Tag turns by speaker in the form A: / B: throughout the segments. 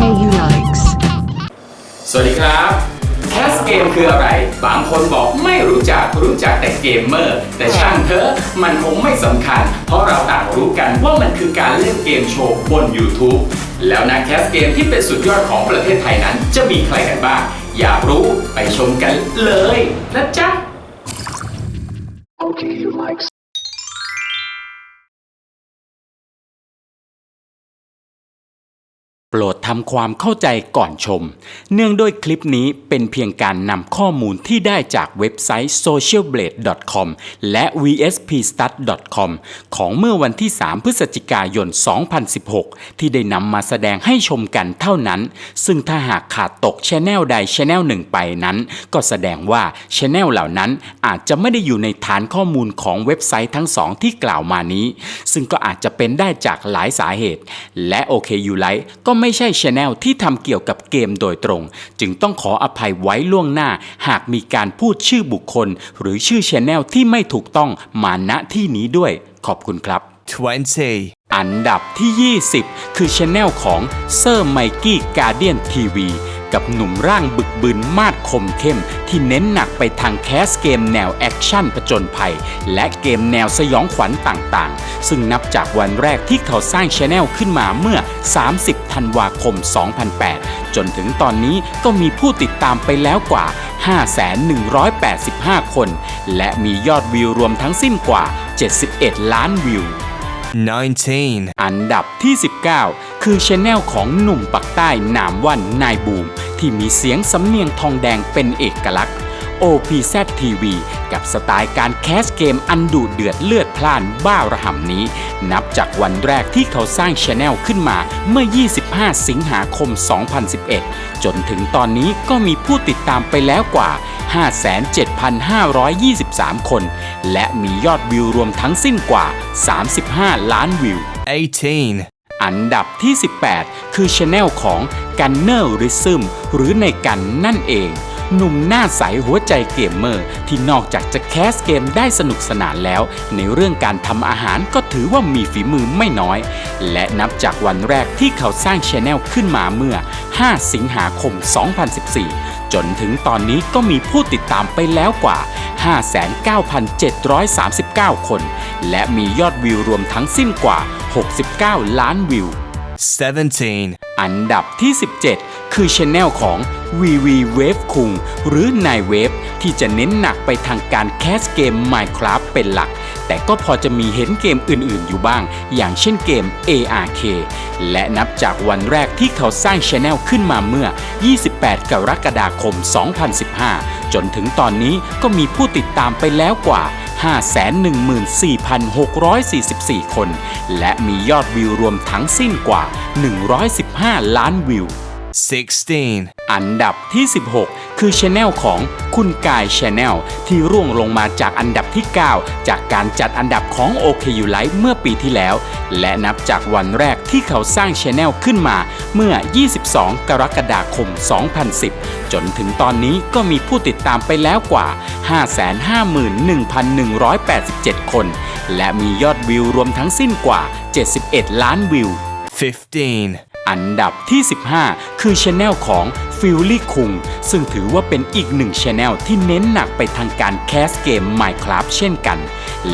A: KU likes.
B: สวัสดีครับ แคสเกมคืออะไร บางคนบอกไม่รู้จักรู้จักแต่เกมเมอร์ แต่ช่างเถอะมันคงไม่สำคัญ เพราะเราต่างรู้กันว่ามันคือการเล่นเกมโชว์บน YouTube แล้วนักแคสเกมที่เป็นสุดยอดของประเทศไทยนั้น จะมีใครกันบ้าง อยากรู้ไปชมกันเลยนะจ๊ะ โปรดทำความเข้าใจก่อนชม เนื่องด้วยคลิปนี้เป็นเพียงการนำข้อมูลที่ได้จากเว็บไซต์ socialblade.com และ vspstat.com ของเมื่อวันที่ 3 พฤศจิกายน 2016 ที่ได้นำมาแสดงให้ชมกันเท่านั้น ซึ่งถ้าหากขาดตกชแนลใดชแนลหนึ่งไปนั้น ก็แสดงว่าชแนลเหล่านั้นอาจจะไม่ได้อยู่ในฐานข้อมูลของเว็บไซต์ทั้งสองที่กล่าวมานี้ ซึ่งก็อาจจะเป็นได้จากหลายสาเหตุ และ OKU Lite ก็ไม่ใช่ชแนลที่ทำเกี่ยวกับเกมโดยตรง จึงต้องขออภัยไว้ล่วงหน้า หากมีการพูดชื่อบุคคล หรือชื่อชแนลที่ไม่ถูกต้องมาณที่นี้ด้วย ขอบคุณครับ
C: 20,
B: อันดับที่ 20 คือช anel ของเซอร์ไมกี้การเดียนทีวี กับหนุ่มร่างบึกบึนมาดคมเข้ม ที่เน้นหนักไปทางแคสเกมแนวแอคชั่นผจญภัย และเกมแนวสยองขวัญต่างๆ ซึ่งนับจากวันแรกที่เขาสร้างช anel ขึ้นมาเมื่อ 30 ธันวาคม 2008 จนถึงตอนนี้ก็มีผู้ติดตามไปแล้วกว่า 5,185 คน และมียอดวิวรวมทั้งสิ้นกว่า 71 ล้านวิว
C: 19,
B: อันดับที่ 19 คือช anel ของหนุ่มปักใต้นามว่านายบูม ที่มีเสียงสำเนียงทองแดงเป็นเอกลักษณ์ OPZ TV กับสไตล์การแคสเกมอันดุเดือดเลือดพล่านบ้าระห่ำนี้ นับจากวันแรกที่เขาสร้างช anel ขึ้นมาเมื่อ 25 สิงหาคม 2011 จนถึงตอนนี้ก็มีผู้ติดตามไปแล้วกว่า 57,523 คน และมียอดวิวรวมทั้งสิ้นกว่า 35 ล้านวิว
C: 18,
B: อันดับที่ 18 คือช anel ของ Gunner r i s m หรือในกันนั่นเอง หนุ่มหน้าใสหัวใจเกมเมอร์ ที่นอกจากจะแคสเกมได้สนุกสนานแล้ว ในเรื่องการทำอาหารก็ถือว่ามีฝีมือไม่น้อย และนับจากวันแรกที่เขาสร้างช anel ขึ้นมาเมื่อ 5 สิงหาคม 2014 จนถึงตอนนี้ก็มีผู้ติดตามไปแล้วกว่า 59,739 คน และมียอดวิวรวมทั้งสิ้นกว่า 69 ล้านวิว
C: 17,
B: อันดับที่ 17 คือช anel ของ VV Wave คุงหรือนายเวฟที่จะเน้นหนักไปทางการแคสเกม Minecraft เป็นหลัก แต่ก็พอจะมีเห็นเกมอื่นๆอยู่บ้าง อย่างเช่นเกม ARK และนับจากวันแรกที่เขาสร้างช anel ขึ้นมาเมื่อ 28 กรกฎาคม 2015 จนถึงตอนนี้ก็มีผู้ติดตามไปแล้วกว่า514,644 คน และมียอดวิวรวมทั้งสิ้นกว่า 115 ล้านวิว
C: 16,
B: อันดับที่ 16 คือช anel ของคุณกายช anel ที่ร่วงลงมาจากอันดับที่ 9 จากการจัดอันดับของ OKU Live เมื่อปีที่แล้ว และนับจากวันแรกที่เขาสร้างช anel ขึ้นมาเมื่อ 22 กรกฎาคม 2010 จนถึงตอนนี้ก็มีผู้ติดตามไปแล้วกว่า 551,187 คน และมียอดวิวรวมทั้งสิ้นกว่า 71 ล้านวิว
C: 15,
B: อันดับที่ 15 คือช anel ของฟิลลี่คุงซึ่งถือว่าเป็นอีกหนึ่งช anel ที่เน้นหนักไปทางการแคสเกม Minecraft เช่นกัน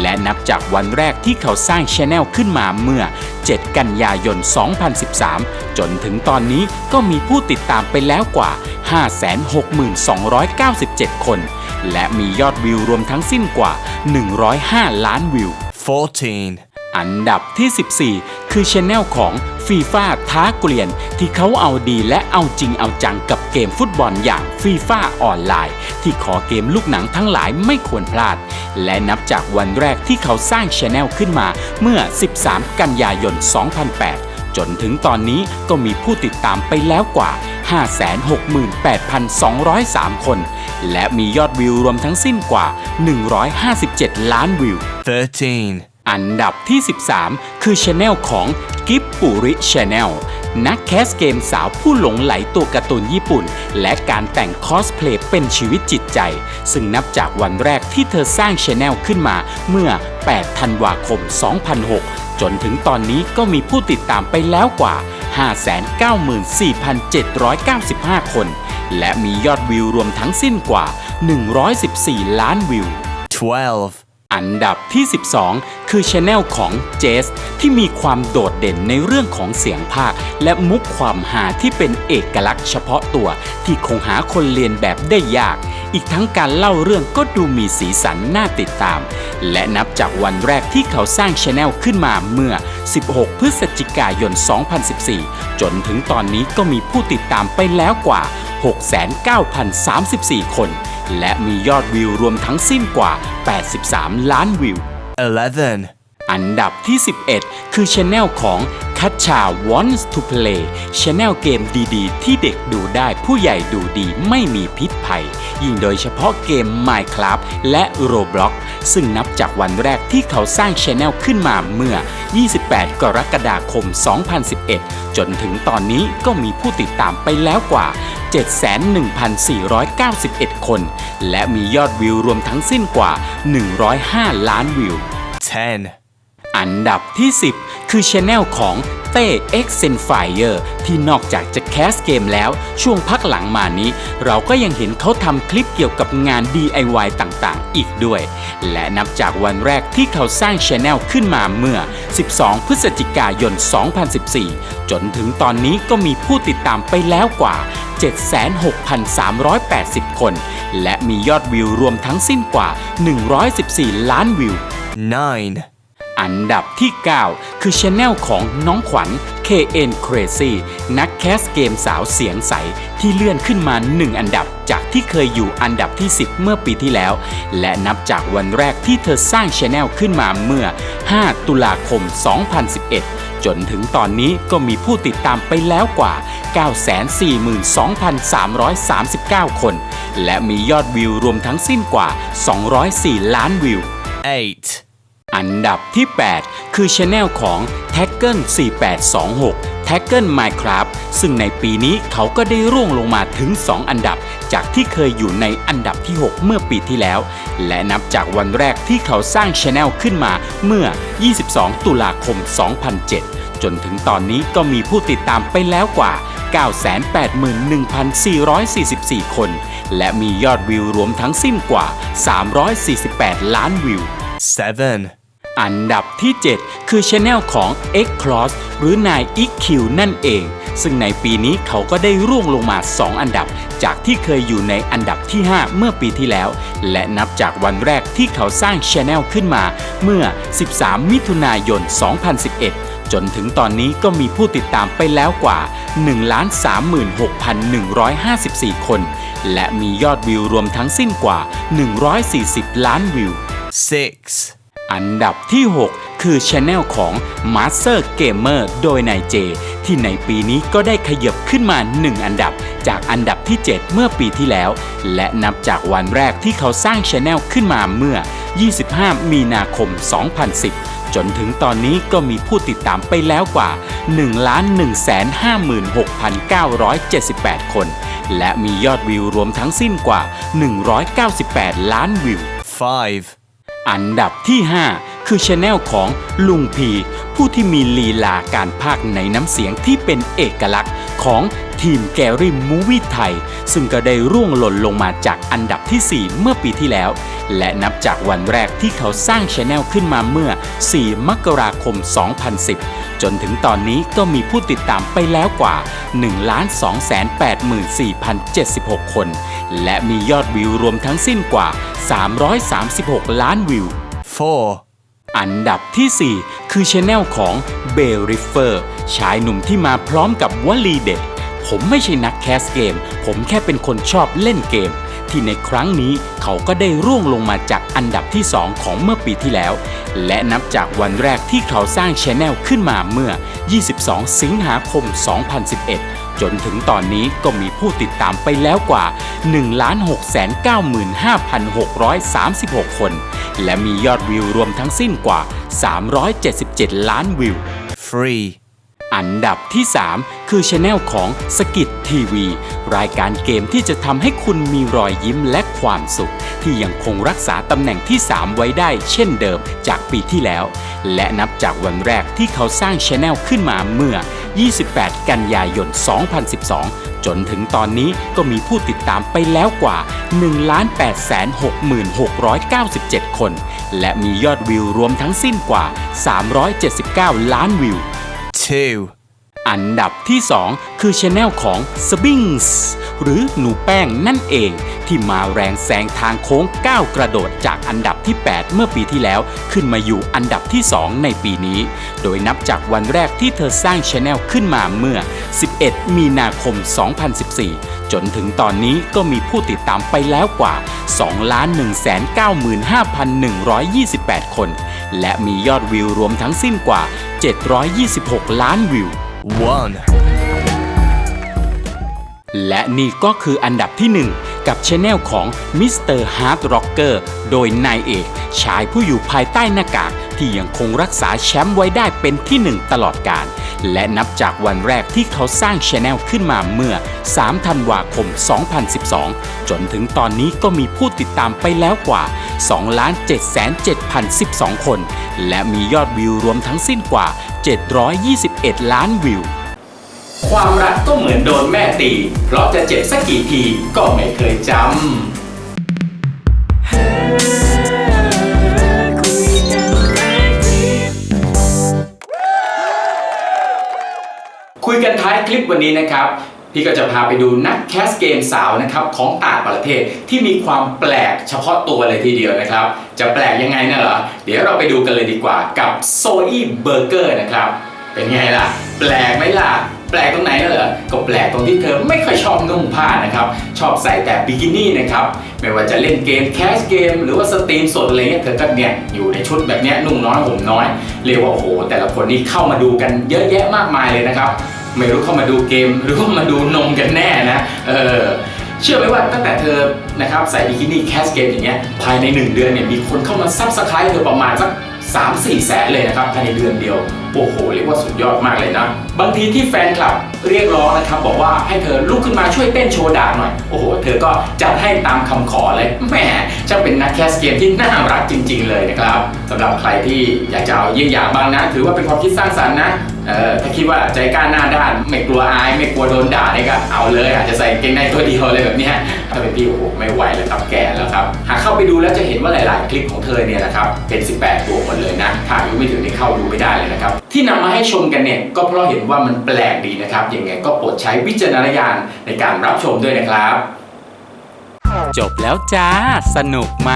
B: และนับจากวันแรกที่เขาสร้างช anel ขึ้นมาเมื่อ 7 กันยายน 2013 จนถึงตอนนี้ก็มีผู้ติดตามไปแล้วกว่า 562,297 คน และมียอดวิวรวมทั้งสิ้นกว่า 105 ล้านวิว
C: 14,
B: อันดับที่ 14 คือช anel ของ ฟีฟ่าท้าเกลียน ที่เขาเอาดีและเอาจริงเอาจังกับเกมฟุตบอลอย่างฟีฟ่าออนไลน์ ที่ขอเกมลูกหนังทั้งหลายไม่ควรพลาด และนับจากวันแรกที่เขาสร้างช anel ขึ้นมาเมื่อ 13 กันยายน 2008 จนถึงตอนนี้ก็มีผู้ติดตามไปแล้วกว่า 568,203 คน และมียอดวิวรวมทั้งสิ้นกว่า 157 ล้านวิว
C: 13,
B: อันดับที่ 13 คือช anel ของ กิฟปุริช anel นักแคสเกมสาวผู้หลงไหลตัวการ์ตูนญี่ปุ่น และการแต่งคอสเพลย์เป็นชีวิตจิตใจ ซึ่งนับจากวันแรกที่เธอสร้างช anel ขึ้นมาเมื่อ 8 ธันวาคม 2006 จนถึงตอนนี้ก็มีผู้ติดตามไปแล้วกว่า 594,795 คน และมียอดวิวรวมทั้งสิ้นกว่า 114 ล้านวิว
C: 12,
B: อันดับที่ 12 คือช anel ของเจสที่มีความโดดเด่นในเรื่องของเสียงภาค และมุกความหาที่เป็นเอกลักษณ์เฉพาะตัว ที่คงหาคนเรียนแบบได้ยาก อีกทั้งการเล่าเรื่องก็ดูมีสีสันน่าติดตาม และนับจากวันแรกที่เขาสร้างช anel ขึ้นมาเมื่อ 16 พฤศจิกายน 2014 จนถึงตอนนี้ก็มีผู้ติดตามไปแล้วกว่า 69,034 คน และมียอดวิวรวมทั้งสิ้นกว่า 83 ล้านวิว
C: 11,
B: อันดับที่ 11 คือช anel ของ คัชชา wants to play ช anel เกมดีๆ ที่เด็กดูได้ผู้ใหญ่ดูดีไม่มีพิษภัย ยิ่งโดยเฉพาะเกม Minecraft และ Roblox ซึ่งนับจากวันแรกที่เขาสร้างช anel ขึ้นมาเมื่อ 28 กรกฎาคม 2011 จนถึงตอนนี้ก็มีผู้ติดตามไปแล้วกว่า 71,491 คน และมียอดวิวรวมทั้งสิ้นกว่า 105 ล้านวิว
C: 10,
B: อันดับที่ 10 คือช anel ของเต้ X e n Fire ที่นอกจากจะแคสเกมแล้ว ช่วงพักหลังมานี้ เราก็ยังเห็นเขาทำคลิปเกี่ยวกับงาน DIY ต่างๆ อีกด้วย และนับจากวันแรกที่เขาสร้างช anel ขึ้นมาเมื่อ 12 พฤศจิกายน 2014 จนถึงตอนนี้ก็มีผู้ติดตามไปแล้วกว่า 76,380 คน และมียอดวิวรวมทั้งสิ้นกว่า 114 ล้านวิว
C: 9,
B: อันดับที่ 9 คือช anel ของน้องขวัญ KN Crazy นักแคสเกมสาวเสียงใส ที่เลื่อนขึ้นมา 1 อันดับจากที่เคยอยู่อันดับที่ 10 เมื่อปีที่แล้ว และนับจากวันแรกที่เธอสร้างช anel ขึ้นมาเมื่อ 5 ตุลาคม 2011 จนถึงตอนนี้ก็มีผู้ติดตามไปแล้วกว่า 942,339 คน และมียอดวิวรวมทั้งสิ้นกว่า 204 ล้านวิว
C: 8,
B: อันดับที่ 8 คือช anel ของ t a g g e 4826 t a g g e Minecraft ซึ่งในปีนี้เขาก็ได้ร่วงลงมาถึง 2 อันดับ จากที่เคยอยู่ในอันดับที่ 6 เมื่อปีที่แล้ว และนับจากวันแรกที่เขาสร้างช anel ขึ้นมาเมื่อ 22 ตุลาคม 2007 จนถึงตอนนี้ก็มีผู้ติดตามไปแล้วกว่า981,444 คน และมียอดวิวรวมทั้งสิ้นกว่า 348 ล้านวิว
C: 7,
B: อันดับที่ 7 คือช anel ของ X Cross หรือนาย EQ นั่นเอง ซึ่งในปีนี้เขาก็ได้ร่วงลงมา 2 อันดับ จากที่เคยอยู่ในอันดับที่ 5 เมื่อปีที่แล้ว และนับจากวันแรกที่เขาสร้างช anel ขึ้นมา เมื่อ 13 มิถุนายน 2011จนถึงตอนนี้ก็มีผู้ติดตามไปแล้วกว่า 136,154 คน และมียอดวิวรวมทั้งสิ้นกว่า 140 ล้านวิว
C: 6,
B: อันดับที่ 6 คือช anel ของ Master Gamer โดยนายเจ ที่ในปีนี้ก็ได้ขยับขึ้นมา 1 อันดับ จากอันดับที่ 7 เมื่อปีที่แล้ว และนับจากวันแรกที่เขาสร้างช anel ขึ้นมาเมื่อ 25 มีนาคม 2010 จนถึงตอนนี้ก็มีผู้ติดตามไปแล้วกว่า 1,156,978 คน และมียอดวิวรวมทั้งสิ้นกว่า 198 ล้านวิว
C: 5,
B: อันดับที่ 5 คือช anel ของลุงพี ผู้ที่มีลีลาการพากย์ในน้ำเสียงที่เป็นเอกลักษณ์ของทีมแกรี่มูวี่ไทย ซึ่งก็ได้ร่วงหล่นลงมาจากอันดับที่ 4 เมื่อปีที่แล้ว และนับจากวันแรกที่เขาสร้างช anel ขึ้นมาเมื่อ 4 มกราคม 2010 จนถึงตอนนี้ก็มีผู้ติดตามไปแล้วกว่า 1,284,076 คน และมียอดวิวรวมทั้งสิ้นกว่า 336 ล้านวิว
C: 4,
B: อันดับทีสี่4 คือช anel ของเบลริฟเฟอร์ชายหนุ่มที่มาพร้อมกับวลีเด็ด ผมไม่ใช่นักแคสเกม ผมแค่เป็นคนชอบเล่นเกม ที่ในครั้งนี้เขาก็ได้ร่วงลงมาจากอันดับที่ 2 ของเมื่อปีที่แล้ว และนับจากวันแรกที่เขาสร้างช anel ขึ้นมาเมื่อ 22 สิงหาคม 2011 จนถึงตอนนี้ก็มีผู้ติดตามไปแล้วกว่า 1,695,636 คน และมียอดวิวรวมทั้งสิ้นกว่า 377 ล้านวิว
C: 3,
B: อันดับที่ 3 คือช anel ของสกิดทีวี รายการเกมที่จะทำให้คุณมีรอยยิ้มและความสุข ที่ยังคงรักษาตำแหน่งที่ 3 ไว้ได้เช่นเดิมจากปีที่แล้ว และนับจากวันแรกที่เขาสร้างช anel ขึ้นมาเมื่อ 28 กันยายน 2012 จนถึงตอนนี้ก็มีผู้ติดตามไปแล้วกว่า 1,866,697 คน และมียอดวิวรวมทั้งสิ้นกว่า 379 ล้านวิว
C: two,
B: อันดับที่ 2 คือช anel ของ s b i n g s หรือหนูแป้งนั่นเอง ที่มาแรงแซงทางโค้งก้าวกระโดดจากอันดับที่ 8 เมื่อปีที่แล้วขึ้นมาอยู่อันดับที่ 2 ในปีนี้ โดยนับจากวันแรกที่เธอสร้างช anel ขึ้นมาเมื่อ 11 มีนาคม 2014 จนถึงตอนนี้ก็มีผู้ติดตามไปแล้วกว่า 2,195,128 คน และมียอดวิวรวมทั้งสิ้นกว่า 726 ล้านวิว
C: one,
B: และนี่ก็คืออันดับที่ 1 กับช anel ของ Mr. Hard Rocker โดยนายเอกชายผู้อยู่ภายใต้หน้ากาก ที่ยังคงรักษาแชมป์ไว้ได้เป็นที่ 1 ตลอดการและนับจากวันแรกที่เขาสร้างช anel ขึ้นมาเมื่อ 3 ธันวาคม 2012 จนถึงตอนนี้ก็มีผู้ติดตามไปแล้วกว่า 2,707,012 คน และมียอดวิวรวมทั้งสิ้นกว่า 721 ล้านวิว ความรักก็เหมือนโดนแม่ตี เพราะจะเจ็บสักกี่ทีก็ไม่เคยจำ คุยกันท้ายคลิปวันนี้นะครับ พี่ก็จะพาไปดูนักแคสเกมสาวนะครับของต่างประเทศที่มีความแปลกเฉพาะตัวเลยทีเดียวนะครับ จะแปลกยังไงน่ะเหรอ เดี๋ยวเราไปดูกันเลยดีกว่ากับโซอี้เบอร์เกอร์นะครับ เป็นไงล่ะ แปลกไหมล่ะ แปลกตรงไหนน่ะเหรอ ก็แปลกตรงที่เธอไม่ค่อยชอบนุ่งผ้านะครับ ชอบใส่แต่บิกินี่นะครับ ไม่ว่าจะเล่นเกมแคสเกม หรือว่าสตรีมสดอะไรเงี้ยเธอก็เนี่ยอยู่ในชุดแบบเนี้ยนุ่งน้อยห่มน้อย เรียกว่าโอ้โหแต่ละคนนี่เข้ามาดูกันเยอะแยะมากมายเลยนะครับ ไม่รู้เข้ามาดูเกมหรือว่ามาดูนมกันแน่นะเออเชื่อไหมว่าตั้งแต่เธอนะครับใส่บิกินี่แคสเกมอย่างเงี้ยภายใน 1 เดือนเนี่ยมีคนเข้ามาซับสไครต์เธอประมาณสัก3 4 แสนเลยนะครับภายในเดือนเดียว โอ้โห เรียกว่าสุดยอดมากเลยนะ บางทีที่แฟนคลับเรียกร้องนะครับ บอกว่าให้เธอลุกขึ้นมาช่วยเต้นโชว์ดาบหน่อย โอ้โห เธอก็จัดให้ตามคำขอเลยแหมช่างเป็นนักแคสเกมที่น่ารักจริง ๆ เลยนะครับสำหรับใครที่อยากจะเอาเยี่ยงอย่างบ้างนะ ถือว่าเป็นความคิดสร้างสรรค์นะ เออถ้าคิดว่าใจกล้าหน้าด้านไม่กลัวอายไม่กลัวโดนด่าเนี่ยก็เอาเลยอาจจะใส่กางเกงในตัวเดียวเลยแบบเนี้ยถ้าเป็นพี่โอ้โหไม่ไหวเลยครับแก่แล้วครับ หากเข้าไปดูแล้วจะเห็นว่าหลาย ๆ คลิปของเธอเนี่ยนะครับเป็น 18บวกหมดเลยนะถ้าอายุไม่ถึงนี่เข้าดูไม่ได้เลยนะครับที่นำมาให้ชมกันเนี่ยก็เพราะเห็นว่ามันแปลกดีนะครับยังไงก็โปรดใช้วิจารณญาณในการรับชมด้วยนะครับ จบแล้วจ้า สนุกไหม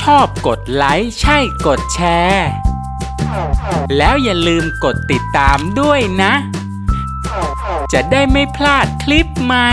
B: ชอบกดไลค์ใช่กดแชร์ แล้วอย่าลืมกดติดตามด้วยนะ จะได้ไม่พลาดคลิปใหม่